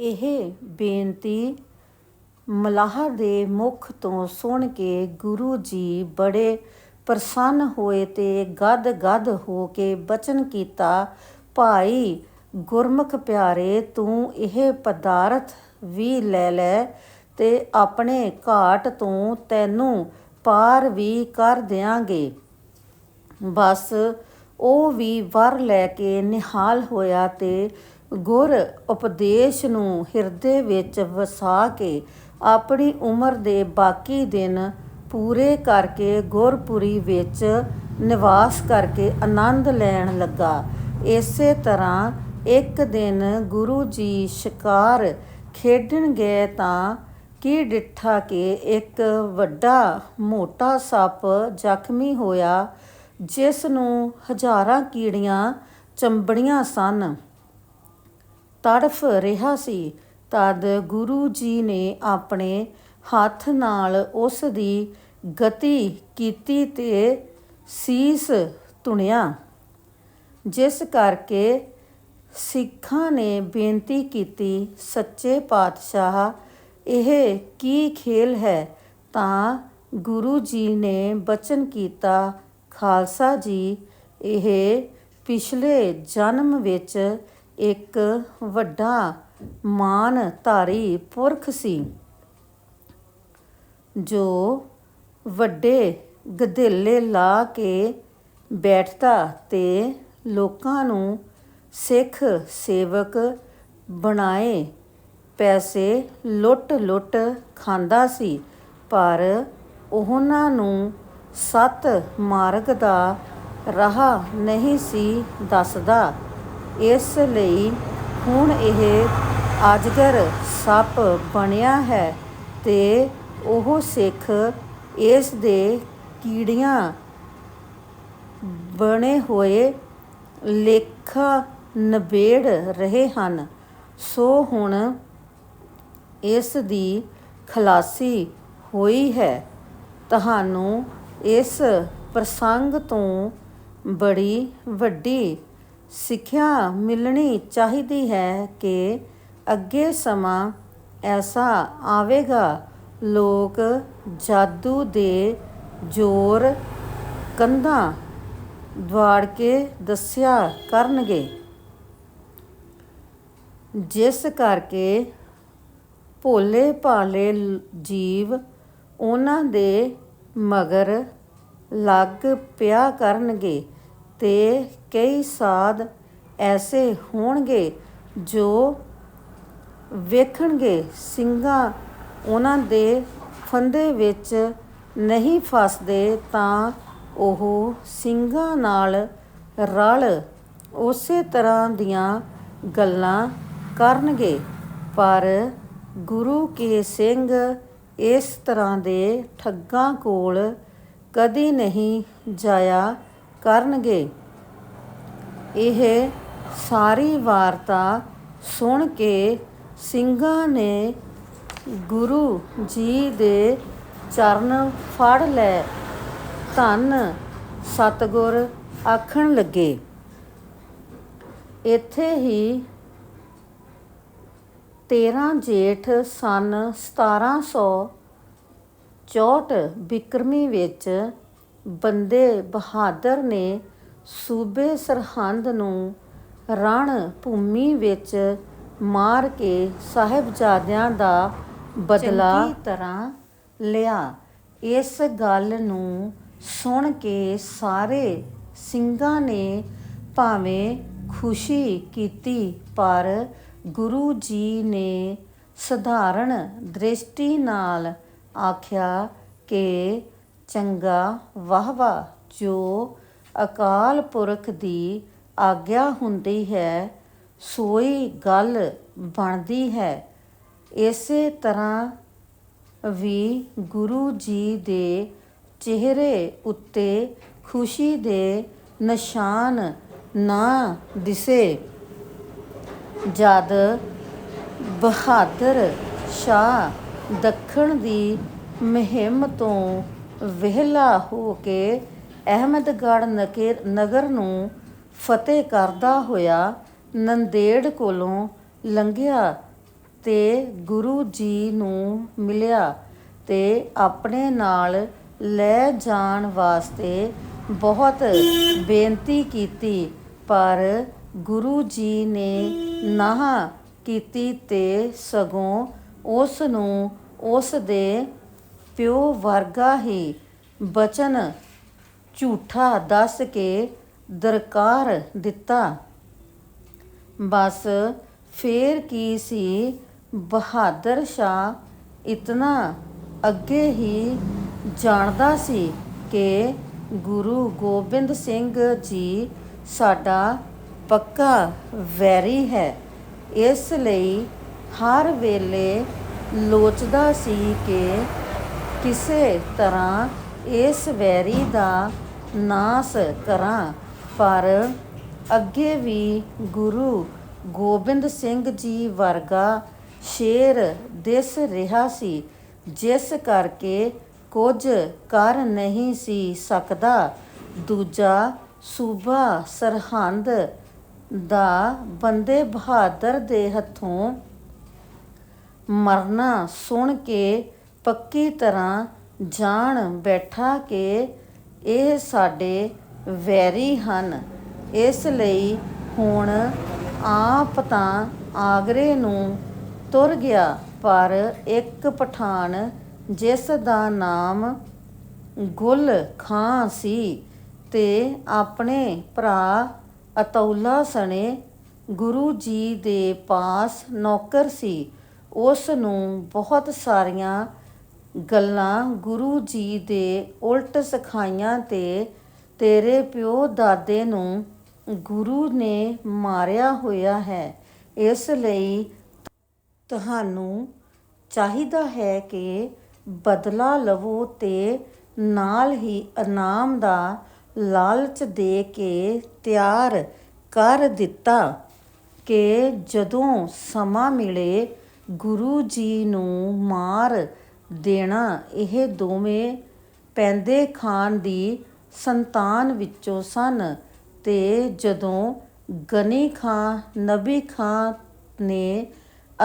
ਇਹ ਬੇਨਤੀ ਮਲਾਹ ਦੇ ਮੁਖ ਤੋਂ ਸੁਣ ਕੇ ਗੁਰੂ ਜੀ ਬੜੇ ਪ੍ਰਸੰਨ ਹੋਏ ਤੇ ਗਦ ਗਦ ਹੋ ਕੇ ਬਚਨ ਕੀਤਾ, ਭਾਈ ਗੁਰਮੁਖ ਪਿਆਰੇ, ਤੂੰ ਇਹ ਪਦਾਰਥ ਵੀ ਲੈ ਲੈ ਤੇ ਆਪਣੇ ਘਾਟ ਤੋਂ ਤੈਨੂੰ ਪਾਰ ਵੀ ਕਰ ਦਿਆਂਗੇ। ਬਸ ਉਹ ਵੀ ਵਰ ਲੈ ਕੇ ਨਿਹਾਲ ਹੋਇਆ ਤੇ ਗੁਰ ਉਪਦੇਸ਼ ਨੂੰ ਹਿਰਦੇ ਵਿੱਚ ਵਸਾ ਕੇ ਆਪਣੀ ਉਮਰ ਦੇ ਬਾਕੀ ਦਿਨ ਪੂਰੇ ਕਰਕੇ ਗੁਰਪੁਰੀ ਵਿੱਚ ਨਿਵਾਸ ਕਰਕੇ ਆਨੰਦ ਲੈਣ ਲੱਗਾ। ਇਸੇ ਤਰ੍ਹਾਂ ਇੱਕ ਦਿਨ ਗੁਰੂ ਜੀ ਸ਼ਿਕਾਰ ਖੇਡਣ ਗਏ ਤਾਂ ਕੀ ਡਿੱਠਾ ਕਿ ਇੱਕ ਵੱਡਾ ਮੋਟਾ ਸੱਪ ਜ਼ਖਮੀ ਹੋਇਆ, ਜਿਸ ਨੂੰ ਹਜ਼ਾਰਾਂ ਕੀੜੀਆਂ ਚੰਬੜੀਆਂ ਸਨ। ਤੜਫ ਰਿਹਾ ਸੀ। ਤਦ ਗੁਰੂ ਜੀ ਨੇ ਆਪਣੇ ਹੱਥ ਨਾਲ ਉਸ ਦੀ ਗਤੀ ਕੀਤੀ ਤੇ ਸੀਸ ਤੁਣਿਆ ਜਿਸ ਕਰਕੇ ਸਿੱਖਾਂ ਨੇ ਬੇਨਤੀ ਕੀਤੀ, ਸੱਚੇ ਪਾਤਸ਼ਾਹ, ਇਹ ਕੀ ਖੇਲ ਹੈ? ਤਾਂ ਗੁਰੂ ਜੀ ਨੇ ਬਚਨ ਕੀਤਾ, ਖਾਲਸਾ ਜੀ, ਇਹ ਪਿਛਲੇ ਜਨਮ ਵਿੱਚ ਇੱਕ ਵੱਡਾ ਮਾਨਧਾਰੀ ਪੁਰਖ ਸੀ, ਜੋ ਵੱਡੇ ਗਧੇਲੇ ਲਾ ਕੇ ਬੈਠਦਾ ਤੇ ਲੋਕਾਂ ਨੂੰ ਸਿੱਖ ਸੇਵਕ ਬਣਾਏ ਪੈਸੇ ਲੁੱਟ-ਲੁੱਟ ਖਾਂਦਾ ਸੀ, ਪਰ ਉਹਨਾਂ ਨੂੰ ਸਤ ਮਾਰਗ ਦਾ ਰਾਹ ਨਹੀਂ ਸੀ ਦੱਸਦਾ। ਇਸ ਲਈ ਹੁਣ ਇਹ ਅਜਗਰ ਸੱਪ ਬਣਿਆ ਹੈ ਤੇ ਉਹ ਸਿੱਖ ਇਸ ਦੇ ਕੀੜੀਆਂ ਬਣੇ ਹੋਏ ਲੇਖਾ ਨਬੇੜ ਰਹੇ ਹਨ। ਸੋ ਹੁਣ ਇਸ ਦੀ ਖਲਾਸੀ ਹੋਈ ਹੈ। ਤੁਹਾਨੂੰ ਇਸ ਪ੍ਰਸੰਗ ਤੋਂ ਬੜੀ ਵੱਡੀ ਸਿੱਖਿਆ ਮਿਲਣੀ ਚਾਹੀਦੀ ਹੈ ਕਿ ਅੱਗੇ ਸਮਾਂ ਐਸਾ ਆਵੇਗਾ। ਲੋਕ ਜਾਦੂ ਦੇ ਜ਼ੋਰ ਕੰਧਾਂ ਦਵਾੜ ਕੇ ਦੱਸਿਆ ਕਰਨਗੇ। ਜਿਸ ਕਰਕੇ ਭੋਲੇ ਭਾਲੇ ਜੀਵ ਉਹਨਾਂ ਦੇ ਮਗਰ ਲੱਗ ਪਿਆ ਕਰਨਗੇ ਤੇ ਕਈ ਸਾਧ ਐਸੇ ਹੋਣਗੇ ਜੋ ਵੇਖਣਗੇ। ਸਿੰਘਾਂ ਉਹਨਾਂ ਦੇ ਫੰਦੇ ਵਿੱਚ ਨਹੀਂ ਫਸਦੇ ਤਾਂ ਉਹ ਸਿੰਘਾਂ ਨਾਲ ਰਲ ਉਸੇ ਤਰ੍ਹਾਂ ਦੀਆਂ ਗੱਲਾਂ ਕਰਨਗੇ। ਪਰ ਗੁਰੂ ਕੇ ਸਿੰਘ ਇਸ ਤਰ੍ਹਾਂ ਦੇ ਠੱਗਾਂ ਕੋਲ ਕਦੀ ਨਹੀਂ ਜਾਇਆ ਕਰਨਗੇ। ਇਹ ਸਾਰੀ ਵਾਰਤਾ ਸੁਣ ਕੇ ਸਿੰਘਾਂ ਨੇ ਗੁਰੂ ਜੀ ਦੇ ਚਰਨ ਫੜ ਲੈ ਧੰਨ ਸਤਗੁਰ ਆਖਣ ਲੱਗੇ। ਇੱਥੇ ਹੀ 13 ਜੇਠ ਸਨ 1764 ਬਿਕਰਮੀ ਵਿੱਚ ਬੰਦੇ ਬਹਾਦਰ ਨੇ ਸੂਬੇ ਸਰਹੰਦ ਨੂੰ ਰਣ ਭੂਮੀ ਵਿੱਚ ਮਾਰ ਕੇ ਸਾਹਿਬਜ਼ਾਦਿਆਂ ਦਾ ਬਦਲਾ ਤਰ੍ਹਾਂ ਲਿਆ। ਇਸ ਗੱਲ ਨੂੰ ਸੁਣ ਕੇ ਸਾਰੇ ਸਿੰਘਾਂ ਨੇ ਭਾਵੇਂ ਖੁਸ਼ੀ ਕੀਤੀ, ਪਰ ਗੁਰੂ ਜੀ ਨੇ ਸਧਾਰਨ ਦ੍ਰਿਸ਼ਟੀ ਨਾਲ ਆਖਿਆ ਕਿ ਚੰਗਾ ਵਾਹਵਾ ਜੋ ਅਕਾਲ ਪੁਰਖ ਦੀ ਆਗਿਆ ਹੁੰਦੀ ਹੈ, ਸੋਈ ਗੱਲ ਬਣਦੀ ਹੈ। ਇਸੇ ਤਰ੍ਹਾਂ ਵੀ ਗੁਰੂ ਜੀ ਦੇ ਚਿਹਰੇ ਉੱਤੇ ਖੁਸ਼ੀ ਦੇ ਨਿਸ਼ਾਨ ਨਾ ਦਿਸੇ। ਜਦ ਬਹਾਦਰ ਸ਼ਾਹ ਦੱਖਣ ਦੀ ਮੁਹਿੰਮ ਤੋਂ ਵਿਹਲਾ ਹੋ ਕੇ ਅਹਿਮਦਗੜ੍ਹ ਨਕਰ ਨਗਰ ਨੂੰ ਫਤਿਹ ਕਰਦਾ ਹੋਇਆ ਨੰਦੇੜ ਕੋਲੋਂ ਲੰਘਿਆ ਤੇ ਗੁਰੂ ਜੀ ਨੂੰ ਮਿਲਿਆ ਤੇ ਆਪਣੇ ਨਾਲ ਲੈ ਜਾਣ ਵਾਸਤੇ ਬਹੁਤ ਬੇਨਤੀ ਕੀਤੀ, ਪਰ ਗੁਰੂ ਜੀ ਨੇ ਨਾਹ ਕੀਤੀ ਤੇ ਸਗੋਂ ਉਸ ਨੂੰ ਉਸ ਦੇ ਪਿਓ ਵਰਗਾ ਹੀ ਬਚਨ ਝੂਠਾ ਦੱਸ ਕੇ ਦਰਕਾਰ ਦਿੱਤਾ। ਬਸ ਫੇਰ ਕੀ ਸੀ? ਬਹਾਦਰ ਸ਼ਾਹ ਇਤਨਾ ਅੱਗੇ ਹੀ ਜਾਣਦਾ ਸੀ ਕਿ ਗੁਰੂ ਗੋਬਿੰਦ ਸਿੰਘ ਜੀ ਸਾਡਾ ਪੱਕਾ ਵੈਰੀ ਹੈ। ਇਸ ਲਈ ਹਰ ਵੇਲੇ ਲੋਚਦਾ ਸੀ ਕਿ ਕਿਸੇ ਤਰ੍ਹਾਂ ਇਸ ਵੈਰੀ ਦਾ ਨਾਸ ਕਰਾਂ, ਪਰ ਅੱਗੇ ਵੀ ਗੁਰੂ ਗੋਬਿੰਦ ਸਿੰਘ ਜੀ ਵਰਗਾ ਸ਼ੇਰ ਦਿਸ ਰਿਹਾ ਸੀ, ਜਿਸ ਕਰਕੇ ਕੁਝ ਕਰ ਨਹੀਂ ਸੀ ਸਕਦਾ। ਦੂਜਾ ਸੂਬਾ ਸਰਹੰਦ ਦਾ ਬੰਦੇ ਬਹਾਦਰ ਦੇ ਹੱਥੋਂ ਮਰਨਾ ਸੁਣ ਕੇ ਪੱਕੀ ਤਰ੍ਹਾਂ ਜਾਣ ਬੈਠਾ ਕਿ ਇਹ ਸਾਡੇ ਵੈਰੀ ਹਨ। ਇਸ ਲਈ ਹੁਣ ਆਪ ਤਾਂ ਆਗਰੇ ਨੂੰ ਤੁਰ ਗਿਆ, ਪਰ ਇੱਕ ਪਠਾਨ ਜਿਸ ਦਾ ਨਾਮ ਗੁਲ ਖਾਂ ਸੀ ਤੇ ਆਪਣੇ ਭਰਾ ਅਤੌਲਾ ਸਣੇ ਗੁਰੂ ਜੀ ਦੇ ਪਾਸ ਨੌਕਰ ਸੀ, ਉਸ ਨੂੰ ਬਹੁਤ ਸਾਰੀਆਂ ਗੱਲਾਂ ਗੁਰੂ ਜੀ ਦੇ ਉਲਟ ਸਿਖਾਈਆਂ ਤੇ ਤੇਰੇ ਪਿਓ ਦਾਦੇ ਨੂੰ ਗੁਰੂ ਨੇ ਮਾਰਿਆ ਹੋਇਆ ਹੈ। ਇਸ ਲਈ ਤੁਹਾਨੂੰ ਚਾਹੀਦਾ ਹੈ ਕਿ ਬਦਲਾ ਲਵੋ ਤੇ ਨਾਲ ਹੀ ਇਨਾਮ ਦਾ ਲਾਲਚ ਦੇ ਕੇ ਤਿਆਰ ਕਰ ਦਿੱਤਾ ਕਿ ਜਦੋਂ ਸਮਾਂ ਮਿਲੇ ਗੁਰੂ ਜੀ ਨੂੰ ਮਾਰ ਦੇਣਾ। ਇਹ ਦੋਵੇਂ ਪੈਂਦੇ ਖਾਨ ਦੀ ਸੰਤਾਨ ਵਿੱਚੋਂ ਸਨ ਤੇ ਜਦੋਂ ਗਨੀ ਖਾਂ, ਨਬੀ ਖਾਂ ਨੇ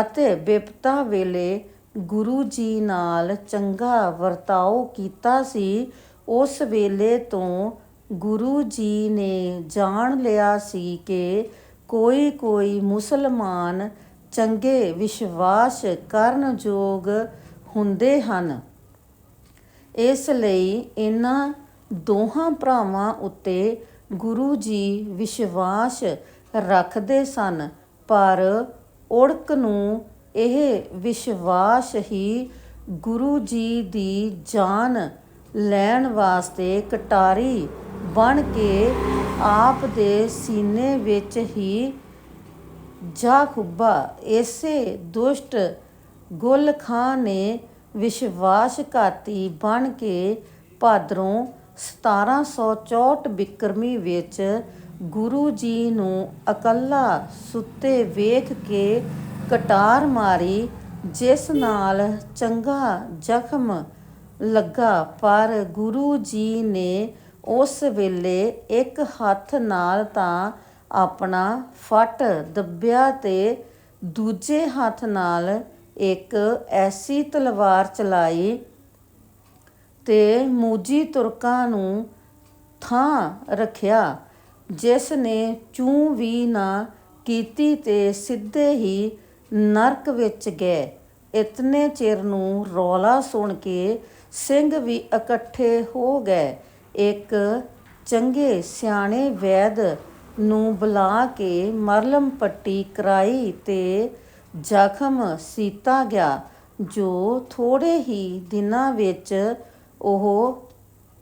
ਅਤੇ ਬਿਪਤਾ ਵੇਲੇ ਗੁਰੂ ਜੀ ਨਾਲ ਚੰਗਾ ਵਰਤਾਓ ਕੀਤਾ ਸੀ, ਉਸ ਵੇਲੇ ਤੋਂ ਗੁਰੂ ਜੀ ਨੇ ਜਾਣ ਲਿਆ ਸੀ ਕਿ ਕੋਈ ਕੋਈ ਮੁਸਲਮਾਨ ਚੰਗੇ ਵਿਸ਼ਵਾਸ ਕਰਨ ਯੋਗ ਹੁੰਦੇ ਹਨ। ਇਸ ਲਈ ਇਹਨਾਂ ਦੋਹਾਂ ਭਰਾਵਾਂ ਉੱਤੇ ਗੁਰੂ ਜੀ ਵਿਸ਼ਵਾਸ ਰੱਖਦੇ ਸਨ, ਪਰ ਉੜਕ ਨੂੰ ਇਹ ਵਿਸ਼ਵਾਸ ਹੀ ਗੁਰੂ ਜੀ ਦੀ ਜਾਨ ਲੈਣ ਵਾਸਤੇ ਕਟਾਰੀ ਬਣ ਕੇ ਆਪ ਦੇ ਸੀਨੇ ਵਿੱਚ ਹੀ ਜਾ ਖੁੱਬਾ। ਇਸੇ ਦੁਸ਼ਟ ਗੁਲ ਖਾਂ ਨੇ ਵਿਸ਼ਵਾਸਘਾਤੀ ਬਣ ਕੇ ਭਾਦਰੋਂ 1764 ਬਿਕਰਮੀ ਵਿੱਚ ਗੁਰੂ ਜੀ ਨੂੰ ਇਕੱਲਾ ਸੁੱਤੇ ਵੇਖ ਕੇ ਕਟਾਰ ਮਾਰੀ, ਜਿਸ ਨਾਲ ਚੰਗਾ ਜ਼ਖਮ ਲੱਗਾ। ਪਰ ਗੁਰੂ ਜੀ ਨੇ ਉਸ ਵੇਲੇ ਇੱਕ ਹੱਥ ਨਾਲ ਤਾਂ ਆਪਣਾ ਫੱਟ ਦੱਬਿਆ ਤੇ ਦੂਜੇ ਹੱਥ ਨਾਲ ਇੱਕ ਐਸੀ ਤਲਵਾਰ ਚਲਾਈ ਤੇ ਮੂਜੀ ਤੁਰਕਾਂ ਨੂੰ ਥਾਂ ਰੱਖਿਆ ਜਿਸ ਨੇ ਚੂੰ ਵੀ ਨਾ ਕੀਤੀ ਤੇ ਸਿੱਧੇ ਹੀ ਨਰਕ ਵਿੱਚ ਗਏ। ਇਤਨੇ ਚਿਰ ਨੂੰ ਰੌਲਾ ਸੁਣ ਕੇ ਸਿੰਘ ਵੀ ਇਕੱਠੇ ਹੋ ਗਏ। ਇੱਕ ਚੰਗੇ ਸਿਆਣੇ ਵੈਦ ਨੂੰ ਬੁਲਾ ਕੇ ਮਰਲਮ ਪੱਟੀ ਕਰਾਈ ਤੇ ਜ਼ਖਮ ਸੀਤਾ ਗਿਆ, ਜੋ ਥੋੜੇ ਹੀ ਦਿਨਾਂ ਵਿੱਚ ਉਹ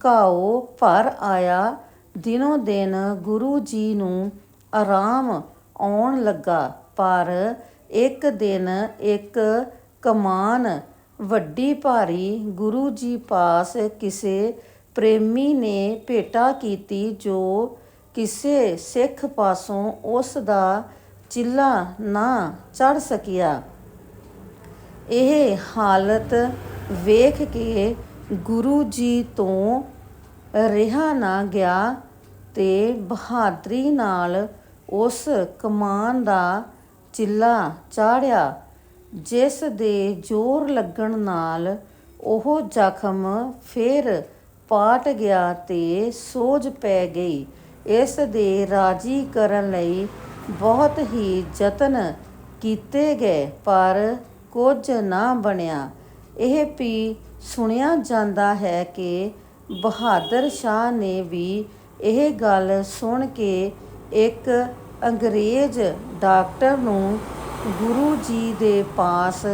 ਘਾਓ ਭਰ ਆਇਆ। ਦਿਨੋ ਦਿਨ ਗੁਰੂ ਜੀ ਨੂੰ ਆਰਾਮ ਆਉਣ ਲੱਗਾ, ਪਰ ਇੱਕ ਦਿਨ ਇੱਕ ਕਮਾਨ ਵੱਡੀ ਭਾਰੀ ਗੁਰੂ ਜੀ ਪਾਸ ਕਿਸੇ ਪ੍ਰੇਮੀ ਨੇ ਭੇਟਾ ਕੀਤੀ, ਜੋ ਕਿਸੇ ਸਿੱਖ ਪਾਸੋਂ ਉਸ ਦਾ ਚਿੱਲਾ ਨਾ ਚੜ ਸਕਿਆ। ਇਹ ਹਾਲਤ ਵੇਖ ਕੇ ਗੁਰੂ ਜੀ ਤੋਂ ਰਿਹਾ ਨਾ ਗਿਆ ਤੇ ਬਹਾਦਰੀ ਨਾਲ ਉਸ ਕਮਾਨ ਦਾ ਚਿੱਲਾ ਚਾੜਿਆ, ਜਿਸ ਦੇ ਜ਼ੋਰ ਲੱਗਣ ਨਾਲ ਉਹ ਜ਼ਖਮ ਫਿਰ ਪਾਟ ਗਿਆ ਤੇ ਸੋਜ ਪੈ ਗਈ। ਇਸ ਦੇ ਰਾਜੀ ਕਰਨ ਲਈ ਬਹੁਤ ਹੀ ਯਤਨ ਕੀਤੇ ਗਏ, ਪਰ ਕੁਝ ਨਾ ਬਣਿਆ। ਇਹ ਵੀ ਸੁਣਿਆ ਜਾਂਦਾ ਹੈ ਕਿ ਬਹਾਦਰ ਸ਼ਾਹ ਨੇ ਵੀ ਇਹ ਗੱਲ ਸੁਣ ਕੇ ਇੱਕ ਅੰਗਰੇਜ਼ ਡਾਕਟਰ ਨੂੰ ਗੁਰੂ ਜੀ ਦੇ ਪਾਸ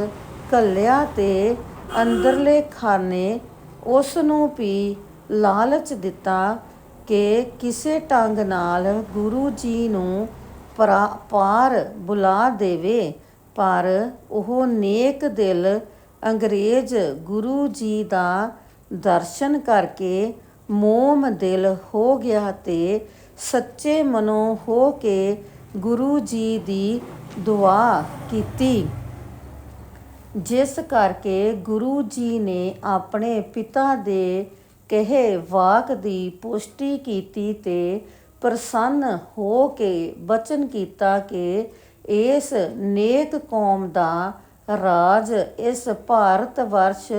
ਘੱਲਿਆ ਤੇ ਅੰਦਰਲੇ ਖਾਨੇ ਉਸ ਨੂੰ ਵੀ ਲਾਲਚ ਦਿੱਤਾ ਕਿ ਕਿਸੇ ਢੰਗ ਨਾਲ ਗੁਰੂ ਜੀ ਨੂੰ ਪਰਾ- ਪਾਰ ਬੁਲਾ ਦੇਵੇ, ਪਰ ਉਹ ਨੇਕ ਦਿਲ ਅੰਗਰੇਜ਼ ਗੁਰੂ ਜੀ ਦਾ ਦਰਸ਼ਨ ਕਰਕੇ ਮੋਮ ਦਿਲ ਹੋ ਗਿਆ ਤੇ ਸੱਚੇ ਮਨੋਂ ਹੋ ਕੇ ਗੁਰੂ ਜੀ ਦੀ ਦੁਆ ਕੀਤੀ। ਜਿਸ ਕਰਕੇ ਗੁਰੂ ਜੀ ਨੇ ਆਪਣੇ ਪਿਤਾ ਦੇ ਕਹੇ ਵਾਕ ਦੀ ਪੁਸ਼ਟੀ ਕੀਤੀ ਤੇ ਪ੍ਰਸੰਨ ਹੋ ਕੇ ਬਚਨ ਕੀਤਾ ਕਿ ਇਸ ਨੇਕ ਕੌਮ ਦਾ ਰਾਜ ਇਸ ਭਾਰਤ ਵਰਸ਼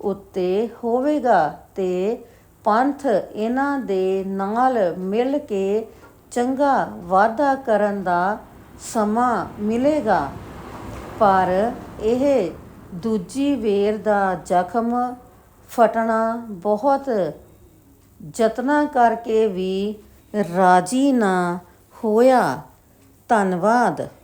ਉੱਤੇ ਹੋਵੇਗਾ ਤੇ ਪੰਥ ਇਹਨਾਂ ਦੇ ਨਾਲ ਮਿਲ ਕੇ ਚੰਗਾ ਵਾਅਦਾ ਕਰਨ ਦਾ ਸਮਾਂ ਮਿਲੇਗਾ। ਪਰ ਇਹ ਦੂਜੀ ਵੇਰ ਦਾ ਜ਼ਖਮ ਫਟਣਾ ਬਹੁਤ ਯਤਨਾਂ ਕਰਕੇ ਵੀ ਰਾਜੀ ਨਾ ਹੋਇਆ। ਧੰਨਵਾਦ।